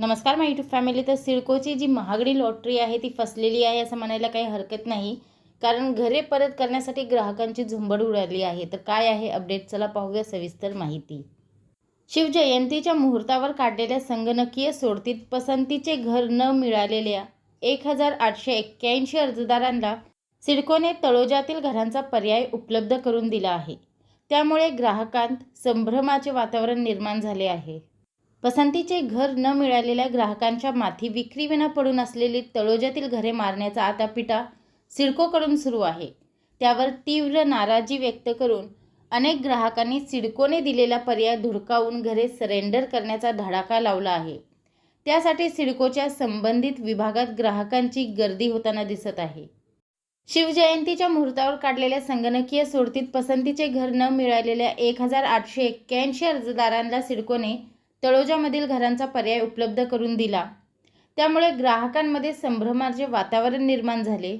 नमस्कार माय YouTube family तर सिडकोची जी महागडी लॉटरी आहे ती फसलेली आहे असं म्हणायला काही हरकत नाही. कारण घरे परत करण्यासाठी ग्राहकांची झुंबड उडाली आहे. तर काय आहे अपडेट चला पाहूया सविस्तर माहिती. शिवजयंतीच्या मुहूर्तावर काढलेल्या संगणकीय सोडतीत पसंतीचे घर न मिळालेल्या एक हजार आठशे एक्क्याऐंशी अर्जदारांना सिडकोने तळोजातील घरांचा पर्याय उपलब्ध करून दिला आहे. त्यामुळे ग्राहकांत संभ्रमाचे वातावरण निर्माण झाले आहे. पसंतीचे घर न मिळालेल्या ग्राहकांच्या माथी विक्रीविना पडून असलेली तळोज्यातील घरे मारण्याचा आता पिटा सिडकोकडून सुरू आहे. त्यावर तीव्र नाराजी व्यक्त करून अनेक ग्राहकांनी सिडकोने दिलेला पर्याय धुडकावून घरे सरेंडर करण्याचा धडाका लावला आहे. त्यासाठी सिडकोच्या संबंधित विभागात ग्राहकांची गर्दी होताना दिसत आहे. शिवजयंतीच्या मुहूर्तावर काढलेल्या संगणकीय सोडतीत पसंतीचे घर न मिळालेल्या एक हजार आठशे एक्क्याऐंशी अर्जदारांना सिडकोने तळोजामधील घरांचा पर्याय उपलब्ध करून दिला. त्यामुळे ग्राहकांमध्ये संभ्रमाचे वातावरण निर्माण झाले.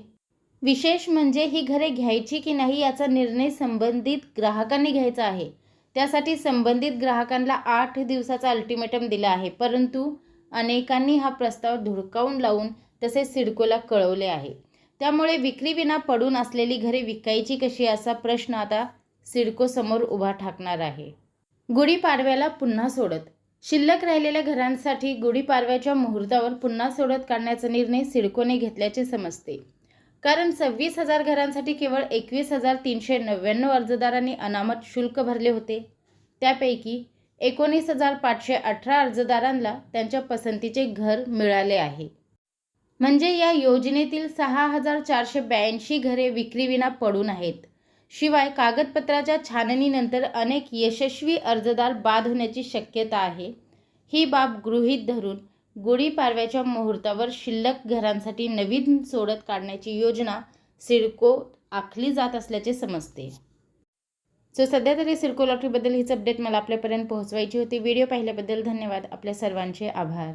विशेष म्हणजे ही घरे घ्यायची की नाही याचा निर्णय संबंधित ग्राहकांनी घ्यायचा आहे. त्यासाठी संबंधित ग्राहकांना आठ दिवसाचा अल्टिमेटम दिला आहे. परंतु अनेकांनी हा प्रस्ताव धुडकावून लावून तसेच सिडकोला कळवले आहे. त्यामुळे विक्रीविना पडून असलेली घरे विकायची कशी असा प्रश्न आता सिडको समोर उभा ठाकणार आहे. गुढीपाडव्याला पुन्हा सोडत शिल्लक राहिलेल्या घरांसाठी गुढीपाडव्याच्या मुहूर्तावर पुन्हा सोडत काढण्याचा निर्णय सिडकोने घेतल्याचे समजते. कारण सव्वीस हजार घरांसाठी केवळ एकवीस हजार तीनशे नव्याण्णव अर्जदारांनी अनामत शुल्क भरले होते. त्यापैकी एकोणीस हजार पाचशे अठरा अर्जदारांना त्यांच्या पसंतीचे घर मिळाले आहे. म्हणजे या योजनेतील सहा हजार चारशे ब्याऐंशी घरे विक्रीविना पडून आहेत. शिवाय कागदपत्राच्या छाननीनंतर अनेक यशस्वी अर्जदार बाद होण्याची शक्यता आहे. ही बाब गृहीत धरून गुढीपाडव्याच्या मुहूर्तावर शिल्लक घरांसाठी नवीन सोडत काढण्याची योजना सिडको आखली जात असल्याचे समजते. सो सध्या तरी सिडको लॉटरीबद्दल हीच अपडेट मला आपल्यापर्यंत पोहोचवायची होती. व्हिडिओ पाहिल्याबद्दल धन्यवाद. आपल्या सर्वांचे आभार.